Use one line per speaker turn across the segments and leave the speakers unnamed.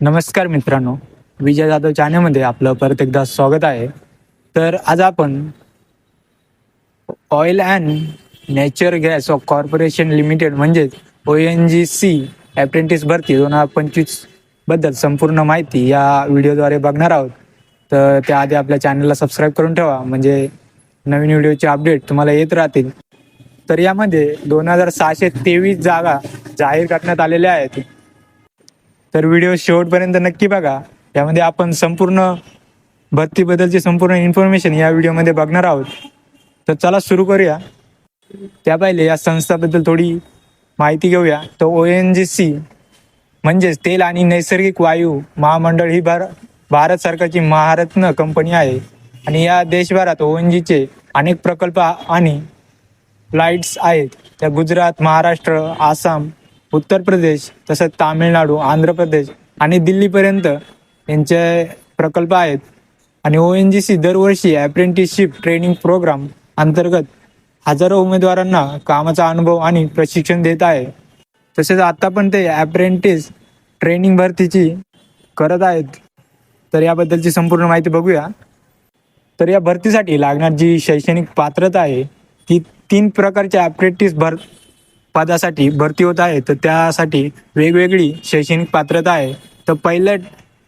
नमस्कार मित्रांनो. विजय जाधव चॅनलमध्ये आपलं परत एकदा स्वागत आहे. तर आज आपण oil and nature gas of corporation limited म्हणजेच ओ एन जी सी ॲप्रेंटिस भरती दोन हजार पंचवीसबद्दल संपूर्ण माहिती या व्हिडिओद्वारे बघणार आहोत. तर त्याआधी आपल्या चॅनलला सबस्क्राईब करून ठेवा. म्हणजे नवीन व्हिडिओचे अपडेट तुम्हाला येत राहतील. तर यामध्ये दोन हजार सहाशे तेवीस जागा जाहीर करण्यात आलेल्या आहेत. तर व्हिडिओ शेवटपर्यंत नक्की बघा. यामध्ये आपण संपूर्ण भरतीबद्दलची संपूर्ण इन्फॉर्मेशन या व्हिडिओमध्ये बघणार आहोत. तर चला सुरू करूया. त्या पहिले या संस्थाबद्दल थोडी माहिती घेऊया. तर ओ एन जी सी म्हणजेच तेल आणि नैसर्गिक वायू महामंडळ ही भार भारत सरकारची महारत्न कंपनी आहे. आणि या देशभरात ओ एन जीचे अनेक प्रकल्प आणि फ्लाईट्स आहेत. त्या गुजरात महाराष्ट्र आसाम उत्तर प्रदेश तसंच तामिळनाडू आंध्र प्रदेश आणि दिल्लीपर्यंत यांचे प्रकल्प आहेत. आणि ओ एन जी सी दरवर्षी अप्रेंटिसशिप ट्रेनिंग प्रोग्राम अंतर्गत हजारो उमेदवारांना कामाचा अनुभव आणि प्रशिक्षण देत आहे. तसेच आता पण ते अप्रेंटिस ट्रेनिंग भरतीची करत आहेत. तर याबद्दलची संपूर्ण माहिती बघूया. तर या भरतीसाठी लागणार जी शैक्षणिक पात्रता आहे ती तीन प्रकारच्या अप्रेंटिस भर पदासाठी भरती होत आहे तर त्यासाठी वेगवेगळी शैक्षणिक पात्रता आहे. तर पहिलं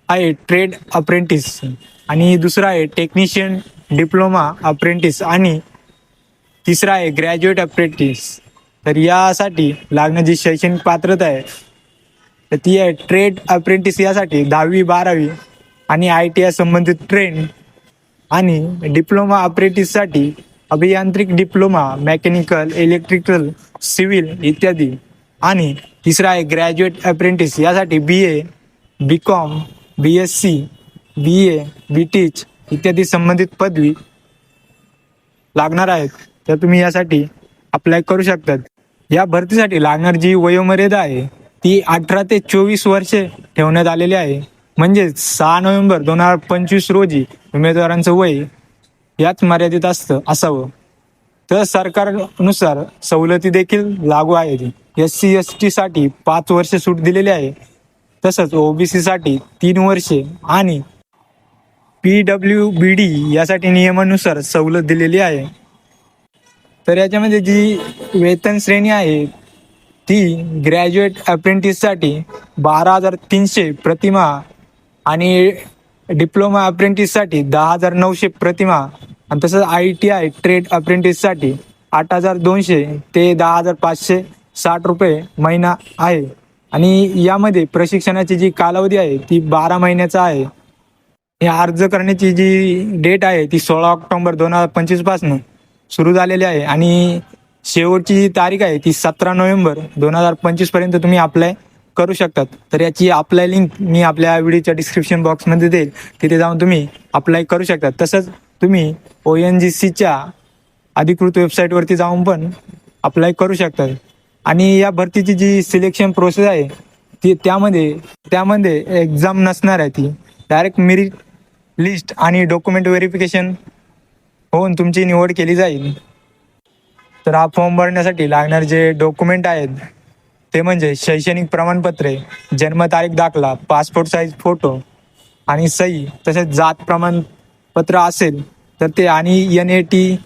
आहे ट्रेड अप्रेंटिस आणि दुसरा आहे टेक्निशियन डिप्लोमा अप्रेंटिस आणि तिसरा आहे ग्रॅज्युएट अप्रेंटिस. तर यासाठी लागण्याची शैक्षणिक पात्रता आहे तर ती आहे ट्रेड अप्रेंटिस यासाठी दहावी बारावी आणि आय टी आय संबंधित ट्रेंड आणि डिप्लोमा अप्रेंटिससाठी अभियांत्रिक डिप्लोमा मेकॅनिकल इलेक्ट्रिकल सिव्हिल इत्यादी. आणि तिसरा आहे ग्रॅज्युएट अप्रेंटिस यासाठी B A B Com B S C B A B Tech इत्यादी संबंधित पदवी लागणार आहेत. तर तुम्ही यासाठी अप्लाय करू शकतात. या भरतीसाठी लागणार जी वयोमर्यादा आहे ती अठरा ते चोवीस वर्षे ठेवण्यात आलेली आहे. म्हणजेच सहा नोव्हेंबर दोन हजार पंचवीस रोजी उमेदवारांचं वय याच मर्यादित असतं असावं. तर सरकारनुसार सवलती देखील लागू आहेत. एस सी एस टीसाठी पाच वर्षे सूट दिलेली आहे. तसंच ओबीसीसाठी तीन वर्षे आणि पी डब्ल्यू बी डी यासाठी नियमानुसार सवलत दिलेली आहे. तर याच्यामध्ये जी वेतन श्रेणी आहे ती ग्रॅज्युएट अप्रेंटिससाठी बारा हजार तीनशे प्रतिमा आणि डिप्लोमा अप्रेंटिससाठी दहा हजार नऊशे प्रतिमा आणि तसंच आय टी आय ट्रेड अप्रेंटिससाठी आठ हजार दोनशे ते दहा हजार पाचशे साठ रुपये महिना आहे. आणि यामध्ये प्रशिक्षणाची जी कालावधी आहे ती बारा महिन्याचा आहे. हे अर्ज करण्याची जी डेट आहे ती सोळा ऑक्टोंबर दोन हजार पंचवीसपासून सुरू झालेली आहे. आणि शेवटची जी तारीख आहे ती सतरा नोव्हेंबर दोन हजार पंचवीसपर्यंत तुम्ही अप्लाय करू शकतात. तर याची अप्लाय लिंक मी आपल्या व्हिडिओच्या डिस्क्रिप्शन बॉक्समध्ये देईल. तिथे जाऊन तुम्ही अप्लाय करू शकतात. तसंच तुम्ही ओ एन जी सीच्या अधिकृत वेबसाईटवरती जाऊन पण अप्लाय करू शकतात. आणि या भरतीची जी सिलेक्शन प्रोसेस आहे ती त्यामध्ये त्यामध्ये एक्झाम नसणार आहे ती. डायरेक्ट मेरिट लिस्ट आणि डॉक्युमेंट व्हेरिफिकेशन होऊन तुमची निवड केली जाईल. तर हा फॉर्म भरण्यासाठी लागणारे जे डॉक्युमेंट आहेत ते म्हणजे शैक्षणिक प्रमाणपत्रे जन्मतारीख दाखला पासपोर्ट साईज फोटो आणि सही तसेच जात प्रमाणपत्र असेल तर ते आणि N A T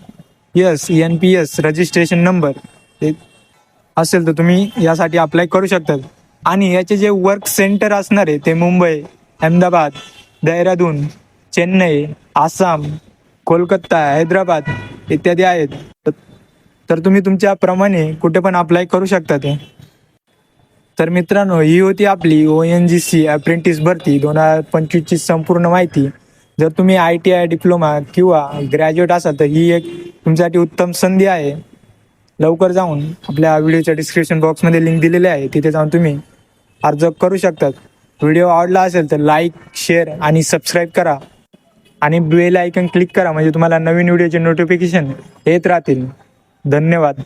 S N P S registration number ते असेल तर तुम्ही यासाठी अप्लाय करू शकतात. आणि याचे जे वर्क सेंटर असणार आहे ते मुंबई अहमदाबाद देहरादून चेन्नई आसाम कोलकाता हैदराबाद इत्यादी आहेत. तर- तर तुम्ही तुमच्या प्रमाणे कुठे पण अप्लाय करू शकता ते. तर मित्रांनो ही होती आपली O N G C apprentice भरती. दोन हजार पंचवीसची संपूर्ण माहिती. जर तुम्ही आय टी आय डिप्लोमा किंवा ग्रॅज्युएट असाल तर ही एक तुमच्यासाठी उत्तम संधी आहे. लवकर जाऊन आपल्या व्हिडिओच्या डिस्क्रिप्शन बॉक्समध्ये लिंक दिलेली आहे. तिथे जाऊन तुम्ही अर्ज करू शकतात. व्हिडिओ आवडला असेल तर लाईक शेअर आणि सबस्क्राईब करा. आणि बेल आयकन क्लिक करा म्हणजे तुम्हाला नवीन व्हिडिओचे नोटिफिकेशन येत राहतील. धन्यवाद.